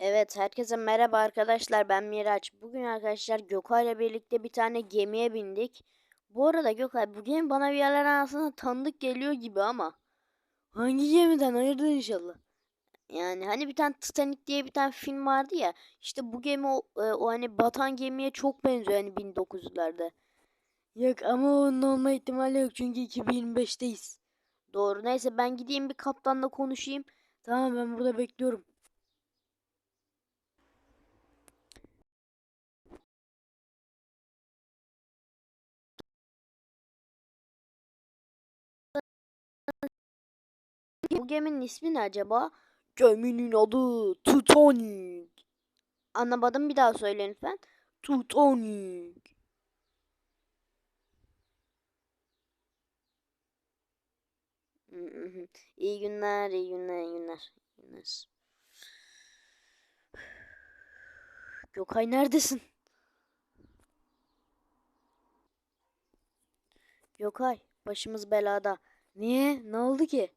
Evet, herkese merhaba arkadaşlar. Ben Miraç. Bugün arkadaşlar Gökay'la birlikte bir tane gemiye bindik. Bu arada Gökay bu gemi bana bir yerlerden aslında tanıdık geliyor gibi ama. Hangi gemiden? Hayırdır inşallah. Yani hani bir tane Titanic diye bir tane film vardı ya. İşte bu gemi o, e, o hani batan gemiye çok benziyor hani 1900'lerde. Yok ama onun olma ihtimali yok çünkü 2025'teyiz. Doğru. Neyse ben gideyim bir kaptanla konuşayım. Tamam ben burada bekliyorum. Bu geminin ismi ne acaba? Geminin adı Titanic. Anlamadım bir daha söyle lütfen. Titanic. İyi günler, iyi günler, iyi günler. iyi günler. Gökay neredesin? Gökay, başımız belada. Niye? Ne oldu ki?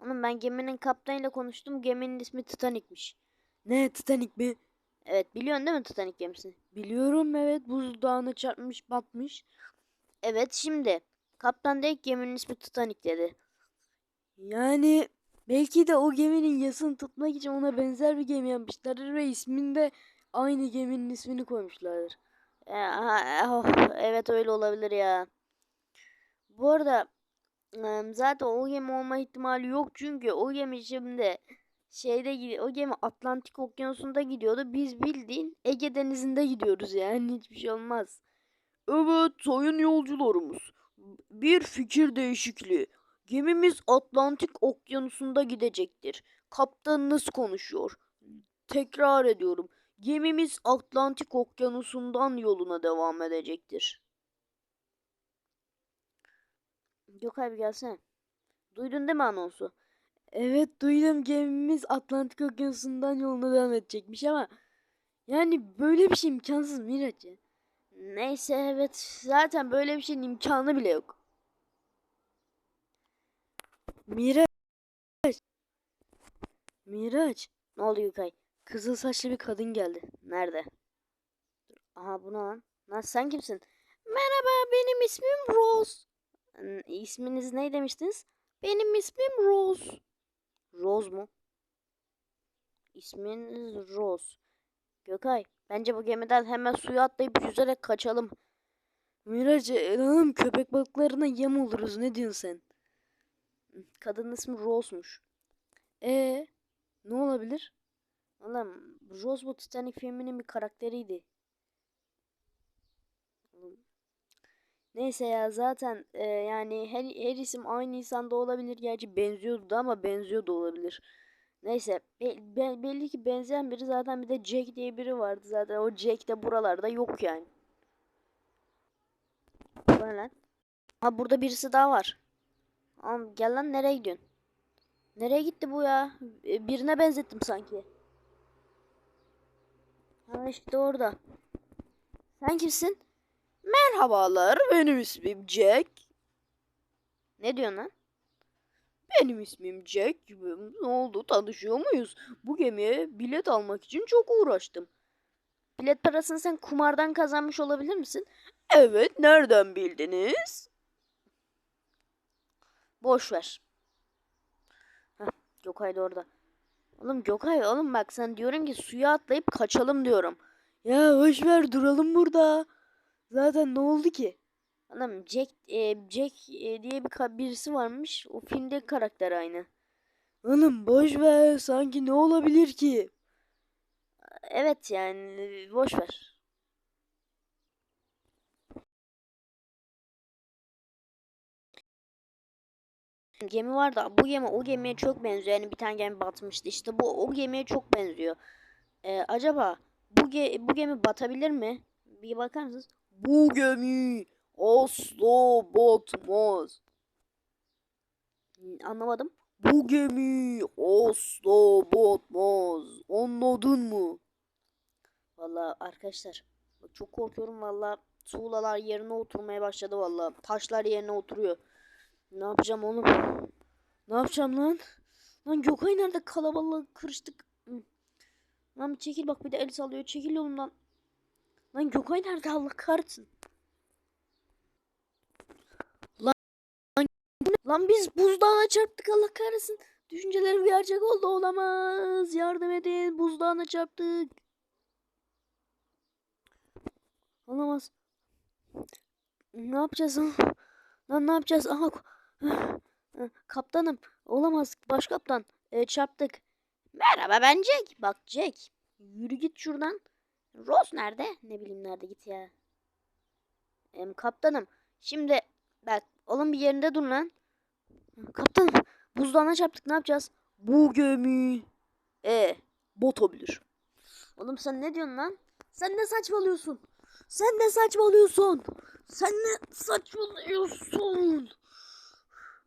Oğlum ben geminin kaptanıyla konuştum. Geminin ismi Titanic'miş. Ne Titanic mi? Evet biliyorsun değil mi Titanic gemisini? Biliyorum evet buzdağına çarpmış batmış. Evet şimdi kaptan dedi ki geminin ismi Titanic dedi. Yani belki de o geminin yasını tutmak için ona benzer bir gemi yapmışlardır ve ismini de aynı geminin ismini koymuşlardır. E, ha, oh, evet öyle olabilir ya. Bu arada zaten o gemi olma ihtimali yok çünkü o gemi şimdi şeyde gidiyor. O gemi Atlantik Okyanusu'nda gidiyordu. Biz bildiğin Ege Denizi'nde gidiyoruz yani hiçbir şey olmaz. Evet sayın yolcularımız. Bir fikir değişikliği. Gemimiz Atlantik Okyanusu'nda gidecektir. Kaptanınız konuşuyor. Tekrar ediyorum. Gemimiz Atlantik Okyanusu'ndan yoluna devam edecektir. Gökay bir gelsene. Duydun değil mi anonsu? Evet duydum gemimiz Atlantik Okyanusu'ndan yoluna devam edecekmiş ama yani böyle bir şey imkansız Miraç ya. Neyse evet zaten böyle bir şeyin imkanı bile yok. Miraç. Miraç. Ne oldu Gökay? Kızıl saçlı bir kadın geldi. Nerede? Dur, Aha bu ne lan? Lan sen kimsin? Merhaba benim ismim Rose. İsminiz ne demiştiniz? Benim ismim Rose. Rose mu? İsminiz Rose. Gökay, bence bu gemiden hemen suya atlayıp yüzerek kaçalım. Miraç, oğlum köpek balıklarına yem oluruz. Ne diyorsun sen? Kadının ismi Rose'muş. E ne olabilir? Oğlum, Rose bu Titanic filminin bir karakteriydi. Neyse ya zaten e, yani her, her isim aynı insanda olabilir. Gerçi benziyordu da ama benziyor da olabilir. Neyse be- be- belli ki benzeyen biri zaten bir de Jack diye biri vardı zaten o Jack de buralarda yok yani. Bu lan? Ha burada birisi daha var. Oğlum gel lan nereye gidiyorsun? Nereye gitti bu ya? E, Birine benzettim sanki. Ha işte orada. Sen kimsin? Merhabalar benim ismim Jack. Ne diyorsun lan? Benim ismim Jack. Ne oldu tanışıyor muyuz? Bu gemiye bilet almak için çok uğraştım. Bilet parasını sen kumardan kazanmış olabilir misin? Evet, nereden bildiniz? Boş ver. Heh, Gökay da orada. Oğlum Gökay oğlum bak sen diyorum ki suya atlayıp kaçalım diyorum. Ya boş ver duralım burada. Zaten ne oldu ki? Anam Jack e, Jack e, diye bir birisi varmış. O filmde karakter aynı. Oğlum boş ver. Sanki ne olabilir ki? Evet yani boş ver. Gemi var da bu gemi o gemiye çok benziyor. Yani bir tane gemi batmıştı. İşte bu o gemiye çok benziyor. Ee, acaba bu, ge bu gemi batabilir mi? Bir bakar mısınız? Bu gemi asla batmaz. Anlamadım. Bu gemi asla batmaz. Anladın mı? Vallahi arkadaşlar çok korkuyorum vallahi tuğlalar yerine oturmaya başladı vallahi. Taşlar yerine oturuyor. Ne yapacağım oğlum? Ne yapacağım lan? Lan Gökay nerede? Kalabalık kırıştık. Lan çekil bak bir de el sallıyor. Çekil yolumdan. Lan Gökay nerede Allah kahretsin. Lan, lan, lan biz buzdağına çarptık Allah kahretsin. Düşüncelerim gerçek oldu olamaz. Yardım edin buzdağına çarptık. Olamaz. Ne yapacağız lan? Lan ne yapacağız? Aha. Kaptanım. Olamaz. Başkaptan. E, çarptık. Merhaba ben Jack. Bak Jack. Yürü git şuradan. Rose nerede? Ne bileyim nerede git ya. Em, kaptanım. Şimdi bak oğlum bir yerinde dur lan. Kaptanım. Buzdağına çarptık. Ne yapacağız? Bu gemi. E batabilir. Oğlum sen ne diyorsun lan? Sen ne saçmalıyorsun? Sen ne saçmalıyorsun? Sen ne saçmalıyorsun?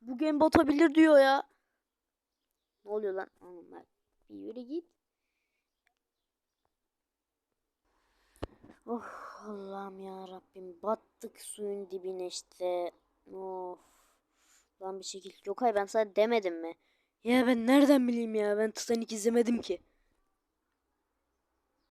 Bu gemi batabilir diyor ya. Ne oluyor lan? Oğlum bak bir yürü git. Oh Allah'ım ya Rabbim battık suyun dibine işte. Of. Lan bir şekil. Yok hayır ben sana demedim mi? Ya ben nereden bileyim ya ben Titanic izlemedim ki.